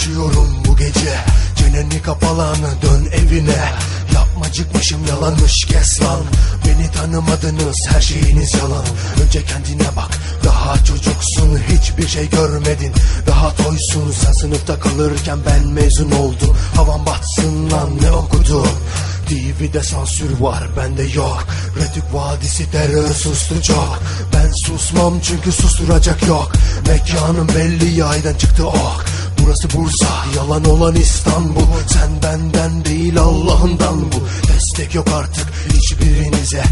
Yaşıyorum bu gece. Çeneni kapalanı dön evine. Yapmacıkmışım yalanmış kes lan. Beni tanımadınız her şeyiniz yalan. Önce kendine bak daha çocuksun Hiçbir şey görmedin. Daha toysun Sen sınıfta kalırken ben mezun oldum. Havan batsın lan ne okudun? TV'de sansür var bende yok. Retük vadisi terör sustu çok. Ben susmam çünkü susturacak yok. Mekanım belli yaydan çıktı ok Burası Bursa yalan olan İstanbul. Sen benden değil Allah'ından bu. Destek yok artık hiçbirinize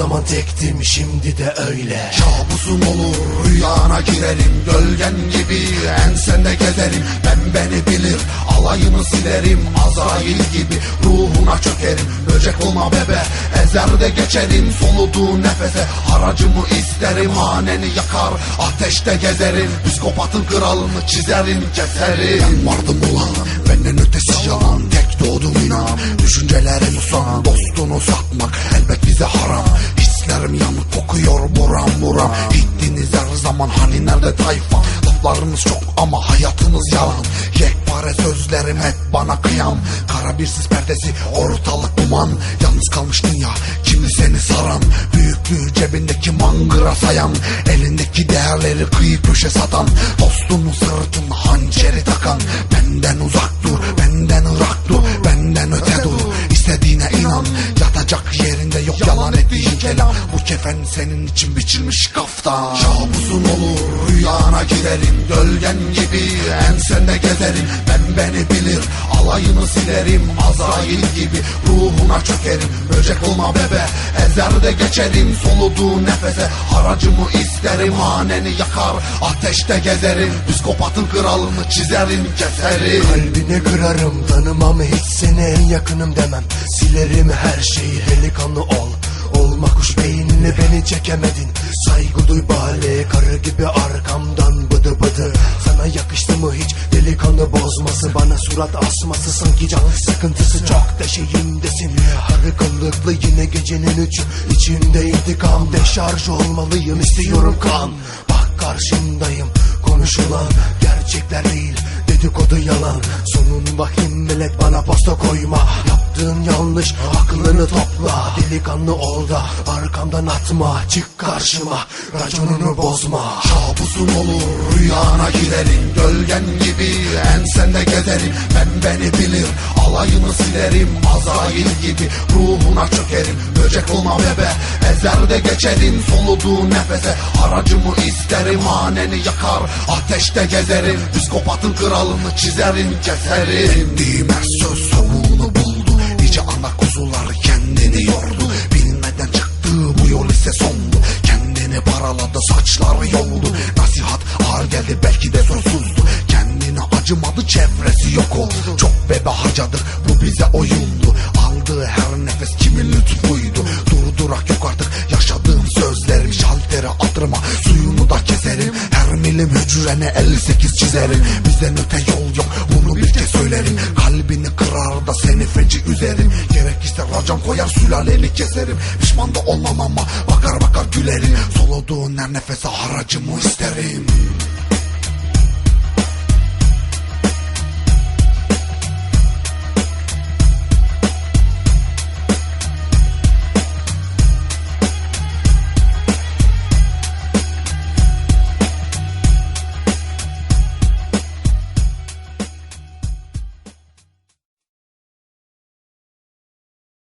zaman tektim şimdi de öyle. Kabusun olur rüyana girerim Gölgen gibi ensende gezerim. Ben beni bilir alayını silerim Azrail gibi ruhuna çökerim. Böcek olma bebe ezerde geçerim Soluduğu nefese. Haracımı isterim Haneni yakar ateşte gezerim. Psikopatın kralını çizerim keserim. Ben vardım ulan benden ötesi yalan. Tek doğdum inan düşüncelere susan Dostunu satmak elbet bize haram nerede tayfa. Laflarınız çok ama hayatınız yalan Yekpare sözlerim hep bana kıyam. Kara bir sis perdesi ortalık duman. Yalnız kalmış dünya kimi seni saran? Büyüklüğü cebindeki mangıra sayan. Elindeki değerleri kıyı köşe satan. Dostunun sırtına hançeri takan. Benden uzak dur benden ırak dur Benden öte dur. İstediğine inan Yatacak ettiğin kelam. Bu kefen senin için biçilmiş kaftan. Kabusun olur rüyana girerim Gölgen gibi ensende gezerim. Ben beni bilir alayını silerim. Azrail gibi ruhuna çökerim. Böcek olma bebe ezerde geçerim. Soluduğu nefese haracımı isterim. Haneni yakar ateşte gezerim. Psikopatın kralını çizerim keserim. Kalbini kırarım tanımam hiç seni en yakınım demem. Silerim her şeyi delikanlı ol Olma kuş beynini beni çekemedin. Saygı duy bale karı gibi arkamdan bıdı bıdı. Sana yakıştı mı hiç? Delikanlı bozması Bana surat asması sanki can sıkıntısı. Çok deşeğimdesin Harı kıllıklı yine gecenin üçü. İçimde intikam Deşarj olmalıyım. İstiyorum kan. Bak karşındayım. Konuşulan gerçekler değil. Dedikodu yalan. Sonun vahim millet bana posta koyma Yaptığın yanlış aklını topla. Delikanlı ol da arkamdan atma. Çık karşıma raconunu bozma. Kabusun olur rüyana girerim Gölgen gibi ensende gezerim. Ben beni bilir alayını silerim. Azrail gibi ruhuna çökerim. Böcek olma bebe ezerde geçerim. Soluduğu nefese haracımı isterim. Haneni yakar ateşte gezerim. Psikopatın kralını çizerim keserim. Ettiğim her söz Nice kuzular kendini yordu. Bilmeden çıktığı bu yol ise sondu. Kendini paraladı saçları yoldu. Nasihat ağır geldi belki de sonsuzdu Kendine acımadı çevresi yok oldu. Çok bebe harcadık bu bize oyundu. Aldığı her nefes kimin lütfuydu Durdurak yok artık yaşadığım sözlerim. Şaltere attırma suyunu da keserim. Her milim hücrene 58 çizerim. Bizden öte yol yok bunu bir kez söylerim. Kalbini kırar da seni feci üzerim koyar sülaleni keserim. Pişman da olmam ama bakar bakar gülerim. Soluduğun her nefese haracımı isterim